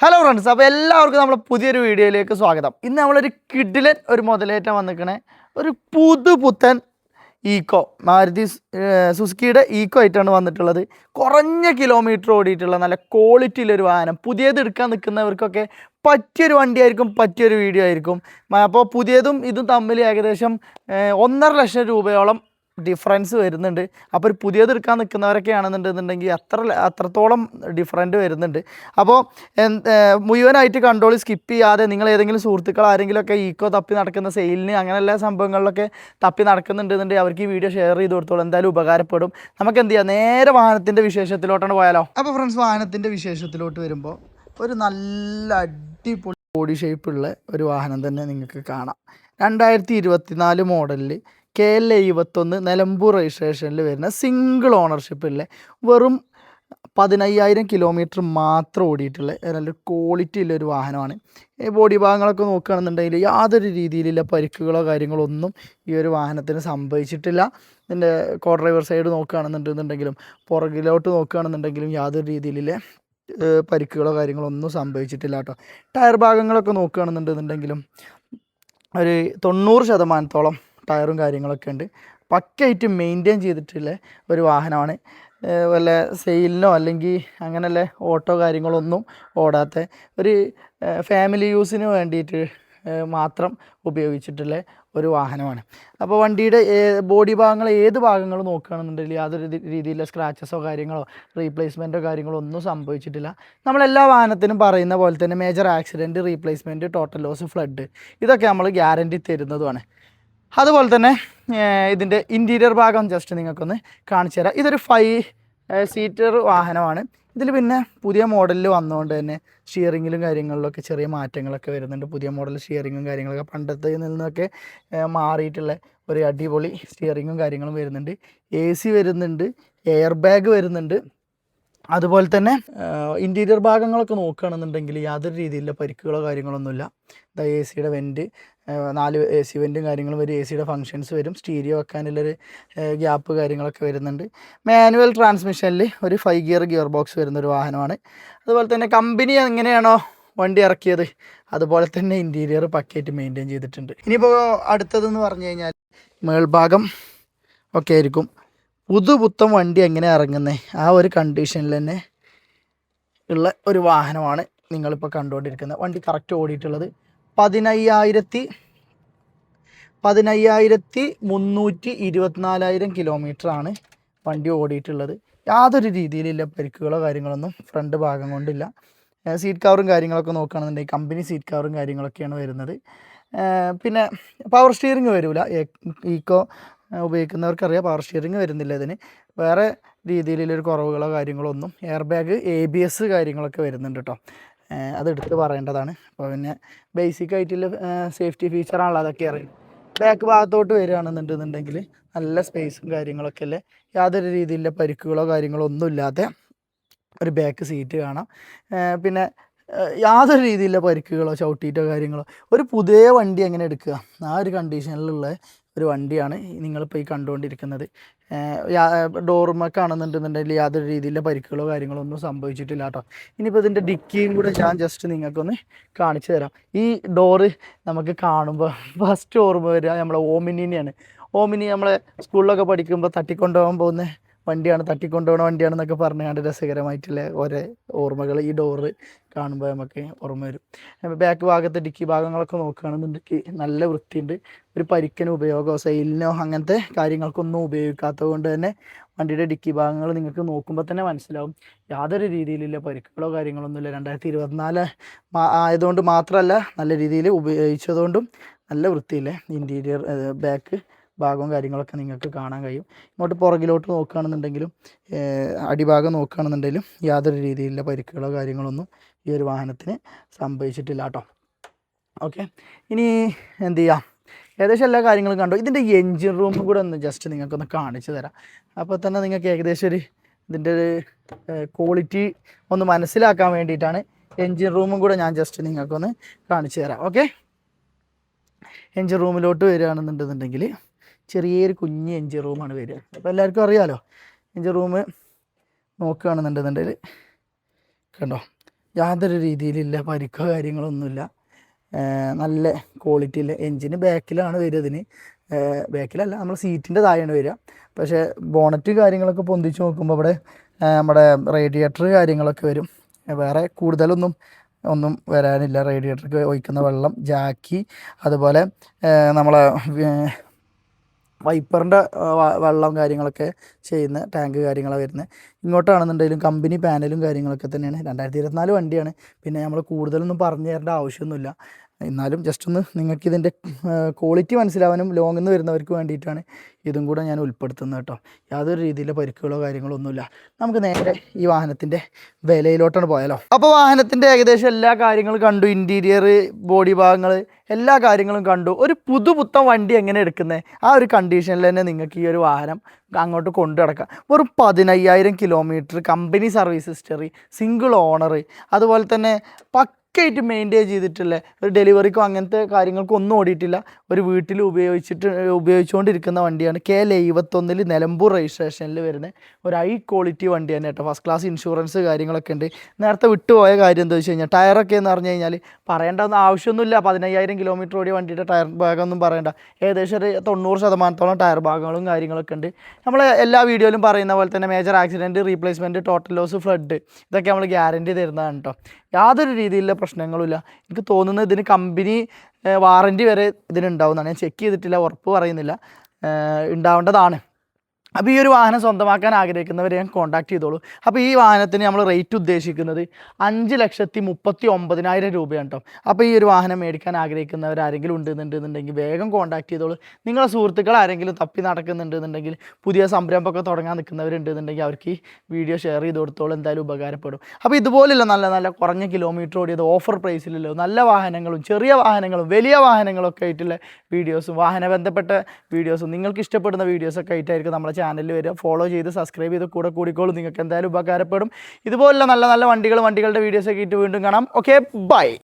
Hello friends അപ്പോൾ എല്ലാവർക്കും നമ്മുടെ പുതിയൊരു വീഡിയോയിലേക്ക് സ്വാഗതം. ഇന്ന് നമ്മളൊരു കിഡിലൻ ഒരു മുതലേറ്റം വന്നിക്കണേ ഒരു പുതു പുത്തൻ ഈക്കോ മാരുതി സുസുക്കിയുടെ ഈക്കോ ആയിട്ടാണ് വന്നിട്ടുള്ളത്. കുറഞ്ഞ കിലോമീറ്റർ ഓടിയിട്ടുള്ള നല്ല ക്വാളിറ്റിയിലൊരു വാഹനം. പുതിയത് എടുക്കാൻ നിൽക്കുന്നവർക്കൊക്കെ പറ്റിയൊരു വണ്ടിയായിരിക്കും പറ്റിയൊരു വീഡിയോ ആയിരിക്കും. അപ്പോൾ പുതിയതും ഇതും തമ്മിൽ ഏകദേശം ഒന്നര ലക്ഷം രൂപയോളം ഡിഫറൻസ് വരുന്നുണ്ട്. അപ്പോൾ ഒരു പുതിയത് എടുക്കാൻ നിൽക്കുന്നവരൊക്കെ ആണെന്നുണ്ടെന്നുണ്ടെങ്കിൽ അത്ര അത്രത്തോളം ഡിഫറന്റ് വരുന്നുണ്ട്. അപ്പോൾ മുഴുവനായിട്ട് കൺട്രോൾ സ്കിപ്പ് ചെയ്യാതെ നിങ്ങൾ ഏതെങ്കിലും സുഹൃത്തുക്കൾ ആരെങ്കിലുമൊക്കെ ഈക്കോ തപ്പി നടക്കുന്ന സെയിലിന് അങ്ങനെയുള്ള സംഭവങ്ങളിലൊക്കെ തപ്പി നടക്കുന്നുണ്ടെന്നുണ്ടെങ്കിൽ അവർക്ക് ഈ വീഡിയോ ഷെയർ ചെയ്ത് കൊടുത്തോളൂ. എന്തായാലും ഉപകാരപ്പെടും. നമുക്ക് എന്ത് ചെയ്യാം? നേരെ വാഹനത്തിന്റെ വിശേഷത്തിലോട്ടാണ് പോയാലോ? അപ്പോൾ ഫ്രണ്ട്സ് വാഹനത്തിന്റെ വിശേഷത്തിലോട്ട് വരുമ്പോൾ ഒരു നല്ല അടിപൊളി ബോഡി ഷേപ്പുള്ള ഒരു വാഹനം തന്നെ നിങ്ങൾക്ക് കാണാം. രണ്ടായിരത്തി ഇരുപത്തിനാല് മോഡലിൽ കെ എൽ എഴുപത്തൊന്ന് നിലമ്പൂർ രജിസ്ട്രേഷനിൽ വരുന്ന സിംഗിൾ ഓണർഷിപ്പിലെ വെറും പതിനയ്യായിരം കിലോമീറ്റർ മാത്രം ഓടിയിട്ടുള്ള നല്ല ക്വാളിറ്റി ഉള്ള ഒരു വാഹനമാണ്. ഈ ബോഡി ഭാഗങ്ങളൊക്കെ നോക്കുകയാണെന്നുണ്ടെങ്കിൽ യാതൊരു രീതിയിലുള്ള പരിക്കുകളോ കാര്യങ്ങളോ ഒന്നും ഈ ഒരു വാഹനത്തിന് സംഭവിച്ചിട്ടില്ല. ഇതിന്റെ കോ ഡ്രൈവർ സൈഡ് നോക്കുകയാണെന്നുണ്ടെന്നുണ്ടെങ്കിലും പുറകിലോട്ട് നോക്കുകയാണെന്നുണ്ടെങ്കിലും യാതൊരു രീതിയിലുള്ള പരിക്കുകളോ കാര്യങ്ങളോ ഒന്നും സംഭവിച്ചിട്ടില്ല കേട്ടോ. ടയർ ഭാഗങ്ങളൊക്കെ നോക്കുകയാണെന്നുണ്ടെന്നുണ്ടെങ്കിലും ഒരു തൊണ്ണൂറ് ശതമാനത്തോളം ടയറും കാര്യങ്ങളൊക്കെ ഉണ്ട്. പക്കയായിട്ട് മെയിന്റെയിൻ ചെയ്തിട്ടുള്ള ഒരു വാഹനമാണ്. വല്ല സെയിലിനോ അല്ലെങ്കിൽ അങ്ങനെയുള്ള ഓട്ടോ കാര്യങ്ങളൊന്നും ഓടാത്ത ഒരു ഫാമിലി യൂസിന് വേണ്ടിയിട്ട് മാത്രം ഉപയോഗിച്ചിട്ടുള്ള ഒരു വാഹനമാണ്. അപ്പോൾ വണ്ടിയുടെ ബോഡി ഭാഗങ്ങൾ ഏത് ഭാഗങ്ങൾ നോക്കുകയാണെന്നുണ്ടെങ്കിൽ യാതൊരു രീതിയിലുള്ള സ്ക്രാച്ചസോ കാര്യങ്ങളോ റീപ്ലേസ്മെന്റോ കാര്യങ്ങളോ ഒന്നും സംഭവിച്ചിട്ടില്ല. നമ്മളെല്ലാ വാഹനത്തിനും പറയുന്ന പോലെ തന്നെ major accident replacement total loss flood ഇതൊക്കെ നമ്മൾ ഗ്യാരന്റി തരുന്നതുമാണ്. അതുപോലെ തന്നെ ഇതിന്റെ ഇന്റീരിയർ ഭാഗം ജസ്റ്റ് നിങ്ങൾക്കൊന്ന് കാണിച്ചു തരാം. ഇതൊരു ഫൈവ് സീറ്റർ വാഹനമാണ്. ഇതിൽ പിന്നെ പുതിയ മോഡലിൽ വന്നുകൊണ്ട് തന്നെ ഷിയറിങ്ങിലും കാര്യങ്ങളിലൊക്കെ ചെറിയ മാറ്റങ്ങളൊക്കെ വരുന്നുണ്ട്. പുതിയ മോഡൽ ഷിയറിങ്ങും കാര്യങ്ങളൊക്കെ പണ്ടത്തെ നിന്നൊക്കെ മാറിയിട്ടുള്ള ഒരു അടിപൊളി സ്റ്റിയറിങ്ങും കാര്യങ്ങളും വരുന്നുണ്ട്. എ സി വരുന്നുണ്ട് എയർ ബാഗ് വരുന്നുണ്ട്. അതുപോലെ തന്നെ ഇന്റീരിയർ ഭാഗങ്ങളൊക്കെ നോക്കുകയാണെന്നുണ്ടെങ്കിൽ യാതൊരു രീതിയിലുള്ള പരിക്കുകളോ കാര്യങ്ങളൊന്നുമില്ല. ദാ എ സിയുടെ വെന്റ് നാല് എ സി വെന്റും കാര്യങ്ങളും വരും എ സിയുടെ ഫങ്ഷൻസ് വരും. സ്റ്റീരിയോ വെക്കാനുള്ളൊരു ഗ്യാപ്പ് കാര്യങ്ങളൊക്കെ വരുന്നുണ്ട്. മാനുവൽ ട്രാൻസ്മിഷനിൽ ഒരു ഫൈവ് ഗിയർ ഗിയർ ബോക്സ് വരുന്നൊരു വാഹനമാണ്. അതുപോലെ തന്നെ കമ്പനി എങ്ങനെയാണോ വണ്ടി ഇറക്കിയത് അതുപോലെ തന്നെ ഇന്റീരിയർ പക്കയായിട്ട് മെയിന്റെയിൻ ചെയ്തിട്ടുണ്ട്. ഇനിയിപ്പോൾ അടുത്തതെന്ന് പറഞ്ഞു കഴിഞ്ഞാൽ മേൾഭാഗം ഒക്കെ ആയിരിക്കും. പുതുപുത്തൻ വണ്ടി എങ്ങനെ ഇറങ്ങുന്നത് ആ ഒരു കണ്ടീഷനിൽ തന്നെ ഉള്ള ഒരു വാഹനമാണ് നിങ്ങളിപ്പോൾ കണ്ടുകൊണ്ടിരിക്കുന്നത്. വണ്ടി കറക്റ്റ് ഓടിയിട്ടുള്ളത് പതിനയ്യായിരത്തി പതിനയ്യായിരത്തി മുന്നൂറ്റി ഇരുപത്തിനാലായിരം കിലോമീറ്ററാണ് വണ്ടി ഓടിയിട്ടുള്ളത്. യാതൊരു രീതിയിലില്ല പരിക്കുകളോ കാര്യങ്ങളൊന്നും ഫ്രണ്ട് ഭാഗം കൊണ്ടില്ല. സീറ്റ് കവറും കാര്യങ്ങളൊക്കെ നോക്കുകയാണെന്നുണ്ടെങ്കിൽ കമ്പനി സീറ്റ് കവറും കാര്യങ്ങളൊക്കെയാണ് വരുന്നത്. പിന്നെ പവർ സ്റ്റിയറിംഗ് വരില്ല ഈക്കോ ഉപയോഗിക്കുന്നവർക്കറിയാം. പവർ സ്റ്റിയറിംഗ് വരുന്നില്ല ഇതിന്. വേറെ രീതിയിലുള്ളൊരു കുറവുകളോ കാര്യങ്ങളോ ഒന്നും. Air bag A B S കാര്യങ്ങളൊക്കെ വരുന്നുണ്ട് കേട്ടോ അതെടുത്ത് പറയേണ്ടതാണ്. അപ്പോൾ പിന്നെ ബേസിക് ആയിട്ടുള്ള സേഫ്റ്റി ഫീച്ചറാണല്ലോ അതൊക്കെ അറിയും ബാക്ക് ഭാഗത്തോട്ട് വരികയാണെന്നുണ്ടെന്നുണ്ടെങ്കിൽ നല്ല സ്പേസും കാര്യങ്ങളൊക്കെ അല്ലേ? യാതൊരു രീതിയിലുള്ള പരിക്കുകളോ കാര്യങ്ങളോ ഒന്നും ഇല്ലാതെ ഒരു ബാക്ക് സീറ്റ് കാണാം. പിന്നെ യാതൊരു രീതിയിലുള്ള പരിക്കുകളോ ചവിട്ടിയിട്ടോ കാര്യങ്ങളോ. ഒരു പുതിയ വണ്ടി എങ്ങനെ എടുക്കുക? ആ ഒരു കണ്ടീഷനിലുള്ള ഒരു വണ്ടിയാണ് നിങ്ങളിപ്പോൾ ഈ കണ്ടുകൊണ്ടിരിക്കുന്നത്. ഡോർമ ആണെന്നുണ്ടെന്നുണ്ടെങ്കിൽ യാതൊരു രീതിയിലുള്ള പരിക്കുകളോ കാര്യങ്ങളോ ഒന്നും സംഭവിച്ചിട്ടില്ല കേട്ടോ. ഇനിയിപ്പോൾ ഇതിന്റെ ഡിക്കിയും കൂടെ ഞാൻ ജസ്റ്റ് നിങ്ങൾക്കൊന്ന് കാണിച്ചു തരാം. ഈ ഡോറ് നമുക്ക് കാണുമ്പോൾ ഫസ്റ്റ് ഓർമ്മ വരിക നമ്മളെ ഓമിനിനെയാണ്. ഓമിനി നമ്മളെ സ്കൂളിലൊക്കെ പഠിക്കുമ്പോൾ തട്ടിക്കൊണ്ടുപോകാൻ പോകുന്ന വണ്ടിയാണ് തട്ടിക്കൊണ്ടുപോകുന്ന വണ്ടിയാണെന്നൊക്കെ പറഞ്ഞുകൊണ്ട് രസകരമായിട്ടുള്ള ഓരോ ഓർമ്മകൾ ഈ ഡോറ് കാണുമ്പോൾ നമുക്ക് ഓർമ്മ വരും. ബാക്ക് ഭാഗത്തെ ഡിക്കി ഭാഗങ്ങളൊക്കെ നോക്കുകയാണെന്നുണ്ടെങ്കിൽ നല്ല വൃത്തിയുണ്ട്. ഒരു പരിക്കനോ ഉപയോഗമോ സെയിലിനോ അങ്ങനത്തെ കാര്യങ്ങൾക്കൊന്നും ഉപയോഗിക്കാത്തത് കൊണ്ട് തന്നെ വണ്ടിയുടെ ഡിക്കി ഭാഗങ്ങൾ നിങ്ങൾക്ക് നോക്കുമ്പോൾ തന്നെ മനസ്സിലാവും. യാതൊരു രീതിയിലുള്ള പരിക്കുകളോ കാര്യങ്ങളൊന്നുമില്ല. രണ്ടായിരത്തി ഇരുപത്തിനാല് ആയതുകൊണ്ട് മാത്രമല്ല നല്ല രീതിയിൽ ഉപയോഗിച്ചതുകൊണ്ടും നല്ല വൃത്തിയില്ലേ ഇന്റീരിയർ ബാക്ക് ഭാഗവും കാര്യങ്ങളൊക്കെ നിങ്ങൾക്ക് കാണാൻ കഴിയും. ഇങ്ങോട്ട് പുറകിലോട്ട് നോക്കുകയാണെന്നുണ്ടെങ്കിലും അടിഭാഗം നോക്കുകയാണെന്നുണ്ടെങ്കിലും യാതൊരു രീതിയിലുള്ള പരിക്കുകളോ കാര്യങ്ങളൊന്നും ഈ ഒരു വാഹനത്തിന് സംഭവിച്ചിട്ടില്ല കേട്ടോ. ഓക്കെ. ഇനി എന്ത് ചെയ്യാം? ഏകദേശം എല്ലാ കാര്യങ്ങളും കണ്ടു. ഇതിന്റെ എൻജിൻ റൂമും കൂടെ ഒന്ന് ജസ്റ്റ് നിങ്ങൾക്കൊന്ന് കാണിച്ചു തരാം. അപ്പോൾ തന്നെ നിങ്ങൾക്ക് ഏകദേശം ഒരു ഇതിന്റെ ഒരു ക്വാളിറ്റി ഒന്ന് മനസ്സിലാക്കാൻ വേണ്ടിയിട്ടാണ് എൻജിൻ റൂമും കൂടെ ഞാൻ ജസ്റ്റ് നിങ്ങൾക്കൊന്ന് കാണിച്ചു തരാം. ഓക്കെ. എൻജിൻ റൂമിലോട്ട് വരികയാണെന്നുണ്ടെന്നുണ്ടെങ്കിൽ ചെറിയൊരു കുഞ്ഞ് എഞ്ചിൻ റൂമാണ് വരിക. അപ്പോൾ എല്ലാവർക്കും അറിയാമല്ലോ എഞ്ചിൻ റൂം നോക്കുകയാണെന്നുണ്ടെന്നുണ്ടെങ്കിൽ കണ്ടോ യാതൊരു രീതിയിലില്ല പരിക്കോ കാര്യങ്ങളൊന്നുമില്ല. നല്ല ക്വാളിറ്റിയില്ല എൻജിന് ബാക്കിലാണ് വരിക ഇതിന് ബാക്കിലല്ല നമ്മൾ സീറ്റിന്റെ താഴെയാണ് വരിക. പക്ഷേ ബോണറ്റ് കാര്യങ്ങളൊക്കെ പൊന്തിച്ച് നോക്കുമ്പോൾ ഇവിടെ നമ്മുടെ റേഡിയേറ്റർ കാര്യങ്ങളൊക്കെ വരും. വേറെ കൂടുതലൊന്നും ഒന്നും വരാനില്ല. റേഡിയേറ്റർക്ക് ഒഴിക്കുന്ന വെള്ളം ജാക്കി അതുപോലെ നമ്മളെ വൈപ്പറിന്റെ വെള്ളം കാര്യങ്ങളൊക്കെ ചെയ്യുന്ന ടാങ്ക് കാര്യങ്ങളാണ് വരുന്നത്. ഇങ്ങോട്ടാണെന്നുണ്ടെങ്കിലും കമ്പനി പാനലും കാര്യങ്ങളൊക്കെ തന്നെയാണ്. രണ്ടായിരത്തി ഇരുപത്തിനാല് വണ്ടിയാണ്. പിന്നെ നമ്മൾ കൂടുതലൊന്നും പറഞ്ഞു തരേണ്ട ആവശ്യമൊന്നുമില്ല. എന്നാലും ജസ്റ്റ് ഒന്ന് നിങ്ങൾക്ക് ഇതിന്റെ ക്വാളിറ്റി മനസ്സിലാവാനും ലോങ്ങിൽ നിന്ന് വരുന്നവർക്ക് വേണ്ടിയിട്ടാണ് ഇതും കൂടെ ഞാൻ ഉൾപ്പെടുത്തുന്നത് കേട്ടോ യാതൊരു രീതിയിലെ പരിക്കുകളോ കാര്യങ്ങളോ ഒന്നുമില്ല നമുക്ക് നേരെ ഈ വാഹനത്തിന്റെ വിലയിലോട്ടാണ് പോയാലോ. അപ്പോൾ വാഹനത്തിന്റെ ഏകദേശം എല്ലാ കാര്യങ്ങളും കണ്ടു. ഇന്റീരിയർ ബോഡി ഭാഗങ്ങൾ എല്ലാ കാര്യങ്ങളും കണ്ടു. ഒരു പുതുപുത്തൻ വണ്ടി എങ്ങനെ എടുക്കുന്നത് ആ ഒരു കണ്ടീഷനിൽ തന്നെ നിങ്ങൾക്ക് ഈ ഒരു വാഹനം അങ്ങോട്ട് കൊണ്ടു നടക്കാം. വെറും പതിനയ്യായിരം kilometre company service history single owner അതുപോലെ തന്നെ പക്കയായിട്ട് മെയിന്റെയിൻ ചെയ്തിട്ടില്ല? ഒരു ഡെലിവറിക്കോ അങ്ങനത്തെ കാര്യങ്ങൾക്കും ഒന്നും ഓടിയിട്ടില്ല. ഒരു വീട്ടിൽ ഉപയോഗിച്ചിട്ട് ഉപയോഗിച്ചുകൊണ്ടിരിക്കുന്ന വണ്ടിയാണ് കെ എൽ എഴുപത്തൊന്നിൽ നിലമ്പൂർ രജിസ്ട്രേഷനിൽ വരുന്ന ഒരു ഹൈ ക്വാളിറ്റി വണ്ടി തന്നെ കേട്ടോ. ഫസ്റ്റ് ക്ലാസ് ഇൻഷുറൻസ് കാര്യങ്ങളൊക്കെ ഉണ്ട്. നേരത്തെ വിട്ടുപോയ കാര്യം എന്താ വെച്ച് കഴിഞ്ഞാൽ ടയറൊക്കെ എന്ന് പറഞ്ഞു കഴിഞ്ഞാൽ പറയേണ്ട ആവശ്യമൊന്നുമില്ല. പതിനയ്യായിരം കിലോമീറ്റർ ഓടിയ വണ്ടിയുടെ ടയർ ഭാഗമൊന്നും പറയേണ്ട. ഏകദേശം ഒരു തൊണ്ണൂറ് ശതമാനത്തോളം ടയർ ഭാഗങ്ങളും കാര്യങ്ങളൊക്കെ ഉണ്ട്. നമ്മൾ എല്ലാ വീഡിയോയിലും പറയുന്ന പോലെ തന്നെ major accident replacement total loss flood ഇതൊക്കെ നമ്മൾ ഗ്യാരണ്ടി തരുന്നതാണ് കേട്ടോ. യാതൊരു രീതിയിലുള്ള പ്രശ്നങ്ങളുമില്ല. എനിക്ക് തോന്നുന്നത് ഇതിന് കമ്പനി വാറന്റി വരെ ഇതിനുണ്ടാവുന്നതാണ്. ഞാൻ ചെക്ക് ചെയ്തിട്ടില്ല ഉറപ്പ് പറയുന്നില്ല. ഉണ്ടാവേണ്ടതാണ്. അപ്പോൾ ഈ ഒരു വാഹനം സ്വന്തമാക്കാൻ ആഗ്രഹിക്കുന്നവരെ ഞാൻ കോൺടാക്ട് ചെയ്തോളൂ. അപ്പോൾ ഈ വാഹനത്തിന് നമ്മൾ റേറ്റ് ഉദ്ദേശിക്കുന്നത് അഞ്ച് ലക്ഷത്തി മുപ്പത്തി ഒമ്പതിനായിരം രൂപയാണ് കേട്ടോ. അപ്പോൾ ഈ ഒരു വാഹനം മേടിക്കാൻ ആഗ്രഹിക്കുന്നവർ ആരെങ്കിലും ഉണ്ടെന്നുണ്ടെന്നുണ്ടെങ്കിൽ വേഗം കോൺടാക്ട് ചെയ്തോളൂ. നിങ്ങളെ സുഹൃത്തുക്കൾ ആരെങ്കിലും തപ്പി നടക്കുന്നുണ്ടെന്നുണ്ടെങ്കിൽ പുതിയ സംരംഭമൊക്കെ തുടങ്ങാൻ നിൽക്കുന്നവരുണ്ടെന്നുണ്ടെങ്കിൽ അവർക്ക് ഈ വീഡിയോ ഷെയർ ചെയ്ത് കൊടുത്തോളൂ. എന്തായാലും ഉപകാരപ്പെടും. അപ്പോൾ ഇതുപോലുള്ള നല്ല നല്ല കുറഞ്ഞ കിലോമീറ്റർ ഓടിയത് ഓഫർ പ്രൈസിലല്ലോ നല്ല വാഹനങ്ങളും ചെറിയ വാഹനങ്ങളും വലിയ വാഹനങ്ങളൊക്കെ ആയിട്ടുള്ള വീഡിയോസും വാഹന ബന്ധപ്പെട്ട വീഡിയോസും നിങ്ങൾക്ക് ഇഷ്ടപ്പെടുന്ന വീഡിയോസൊക്കെ ആയിട്ടായിരിക്കും നമ്മുടെ ചാനലിൽ വരിക. ഫോളോ ചെയ്ത് സബ്സ്ക്രൈബ് ചെയ്ത് കൂടെ കൂടിക്കോളും. നിങ്ങൾക്ക് എന്തായാലും ഉപകാരപ്പെടും. ഇതുപോലുള്ള നല്ല നല്ല വണ്ടികൾ വണ്ടികളുടെ വീഡിയോസൊക്കെ ഇട്ട് വീണ്ടും കാണാം. Okay bye